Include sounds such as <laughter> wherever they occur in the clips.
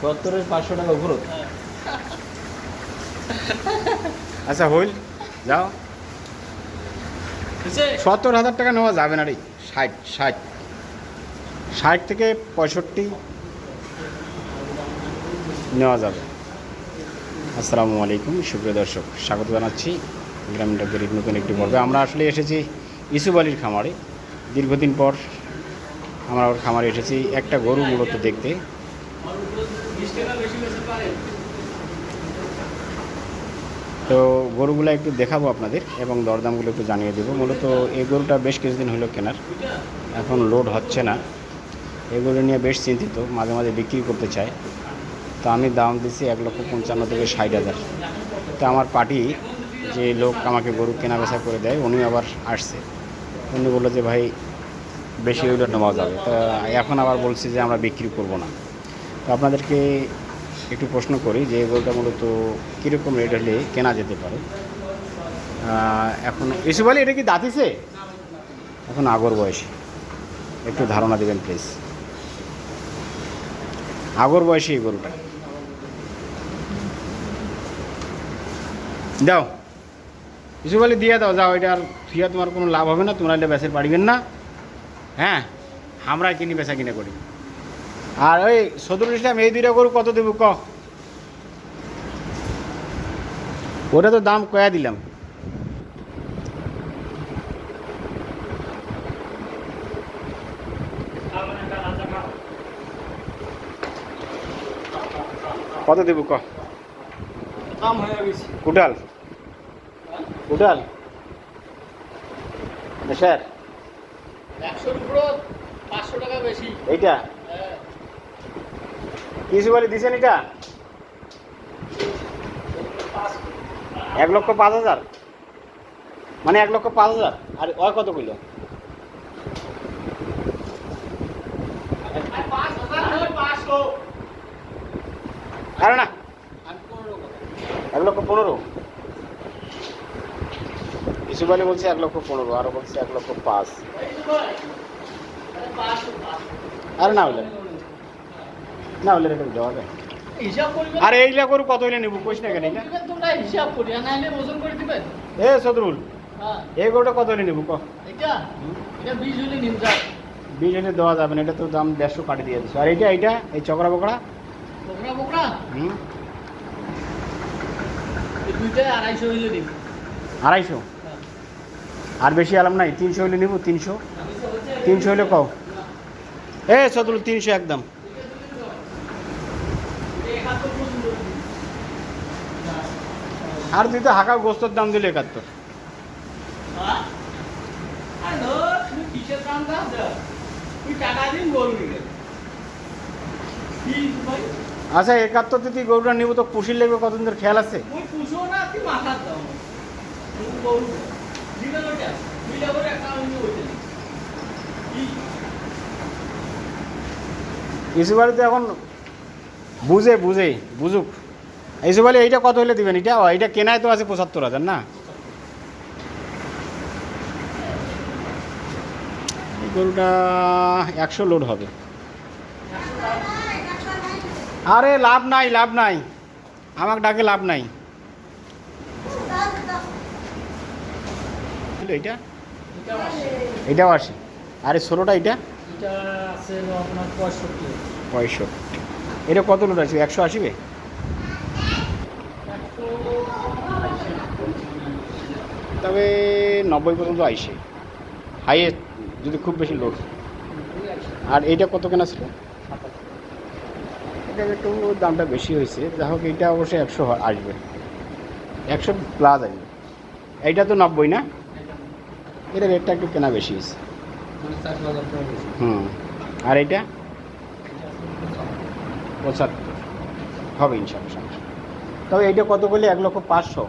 সত্তরের পাঁচশো টাকা ঘুরো <laughs> আচ্ছা হইল যাও। সত্তর হাজার টাকা নেওয়া যাবে না রে। ষাট ষাট। ষাট থেকে পঁয়ষট্টি নেওয়া যাবে। আসসালামু আলাইকুম সুপ্রিয় দর্শক স্বাগত জানাচ্ছি গ্রামীণ ডাক্তারের নতুন একটি পর্বে। আমরা আসলে এসেছি ইসুফ আলীর খামারে। দীর্ঘদিন পর আমরা ওর খামারে এসেছি। একটা গরু মূলত দেখতে। তো গরুগুলো একটু দেখাবো আপনাদের এবং দরদামগুলো একটু জানিয়ে দেবো। মূলত এই গরুটা বেশ কিছুদিন হলো কেনার। এখন লোড হচ্ছে না। এগুলো নিয়ে বেশ চিন্তিত, মাঝে মাঝে বিক্রি করতে চায়। তো আমি দাম দিচ্ছি এক লক্ষ পঞ্চান্ন থেকে ষাট হাজার। তো আমার পার্টি যে লোক আমাকে গরু কেনা বেচা করে দেয় উনি আবার আসছে। উনি বলল যে, ভাই বেশি হইলে নেওয়া যাবে। তা এখন আবার বলছি যে আমরা বিক্রি করব না। তো আপনাদেরকে একটু প্রশ্ন করি যে এই গরুটা মূলত কীরকম রেট হলে কেনা যেতে পারে? এখন ইসুফ আলী এটা কি দাঁতিছে এখন আগর বয়সী। একটু ধারণা দেবেন প্লিজ আগর বয়সী এই গরুটা। দাও। ইসুফ আলী দিয়ে দাও, যাও, এটা আর তোমার কোনো লাভ হবে না, তোমরা এটা বেচে পারিবেন না। হ্যাঁ আমরা কিনি বেচা কিনে করি। আর ওই সদরুল ইসলাম এই দুইটা গরু কত দেবো ক ওটা তো দাম কয়া দিলাম। কত দেবো ক দাম হয়ে কুটাল। কুটাল? স্যার একশোর উপরও পাঁচশো টাকা বেশি এইটা? হ্যাঁ। বলে দিছেন এটা? এক লক্ষ পাঁচ হাজার? মানে এক লক্ষ পাঁচ হাজার? আর ওই কত কইল? আর না। এক লক্ষ পনেরো। কিছু বলে বলছে এক লক্ষ পনেরো আরও বলছে এক লক্ষ পাঁচ। আরে না হলে না হলে এটা দেওয়া যায়। আরে এইগুলা করু কত হইলে নেব? কইস না কেন এটা তোমরা হিসাব করি আর নাইলে ওজন করে দিবেন এ সদরুল হ্যাঁ। এই গরুটা কত হইলে নেব? ক। এটা? এটা বিশ হলে নিন যাও বিশ হইলে দেওয়া যাবে না এটা তো দাম দেড়শো কাটি দিয়ে দিচ্ছে আর এইটা এইটা এই চকরা বকরা? বকরা বকরা? হুম। দুইটাই আড়াইশো হইলে নিন আড়াইশো? আর বেশি আলাম নাই, তিনশো হইলে নিব, তিনশো। তিনশো হইলে কও? এ, সদরুল, তিনশো একদম। আর তুই তো হাঁকা গোস্তর দাম দিলে একাত্তর। আচ্ছা একাত্তর তুই গরুটা নিব, তো পুষির লেগে কতদিন খেয়াল আছে? ইসু বাড়িতে এখন বুঝে বুঝে বুঝুক। ইসু বাড়ি এইটা কত হলে দিবেন? এটা এইটা কেনায় তো আছে পঁচাত্তর হাজার, না? গরুটা একশো লোড হবে। আরে, লাভ নাই লাভ নাই। আমাকে ডাকে লাভ নাই। এইটা এটাও আসে। আরে ষোলোটা এটা? পঁয়ষট্টি। এটা কত লোড আছে একশো আসবে? তবে নব্বই পর্যন্ত আইসে হাইয়েস্ট যদি খুব বেশি লোড। আর এইটা কত কেনা ছিল? এটা একটু দামটা বেশি হয়েছে। যা হোক এইটা অবশ্যই একশো আসবে। একশো প্লাস আসবে। এইটা তো নব্বই না? এটা রেটটা একটু কেনা বেশি হয়েছে। হুম। আর এইটা পঁচাত্তর। হবে ইনশাল্লাহ সমস্যা তবে এইটা কত করলে এক লক্ষ পাঁচশো।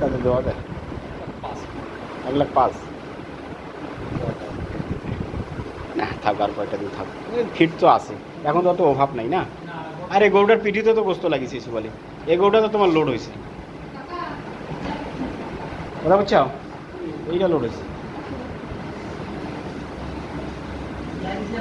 তাতে দেওয়া যায়। এক লাখ পাঁচ। না থাক আর কয়টা দিন থাক। ফিট তো আছে। এখন তো অত অভাব নাই না? আর এই গরুটার পিঠিতে তো গোস্ত লাগিয়েছে ইসু বলে এই গরুটা তো তোমার লোড হয়েছে। কথা বুঝছ? এইটা লোড হয়েছে লাগছে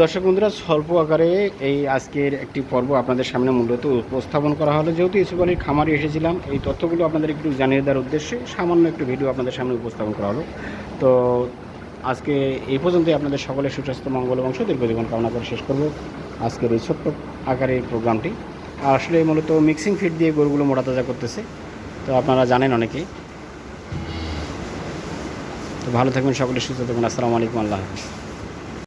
দর্শক বন্ধুরা, স্বল্প আকারে এই আজকের একটি পর্ব আপনাদের সামনে মূলত উপস্থাপন করা হলো। যেহেতু ইসুফ আলীর খামারে এসেছিলাম, এই তথ্যগুলো আপনাদের একটু জানিয়ে দেওয়ার উদ্দেশ্যে সামান্য একটু ভিডিও আপনাদের সামনে উপস্থাপন করা হলো। তো আজকে এই পর্যন্তই। আপনাদের সকলের সুস্বাস্থ্য, মঙ্গল এবং সুদীর্ঘ জীবন কামনা করে শেষ করব। আজকের এই ছোট্ট আকারের প্রোগ্রামটি। আসলে মূলত মিক্সিং ফিড দিয়ে গরুগুলো মোটা তাজা করতেছে। তো আপনারা জানেন অনেকেই। তো ভালো থাকবেন সকলে, সুস্থ থাকবেন। আসসালামু আলাইকুম, আল্লাহ হাফিজ।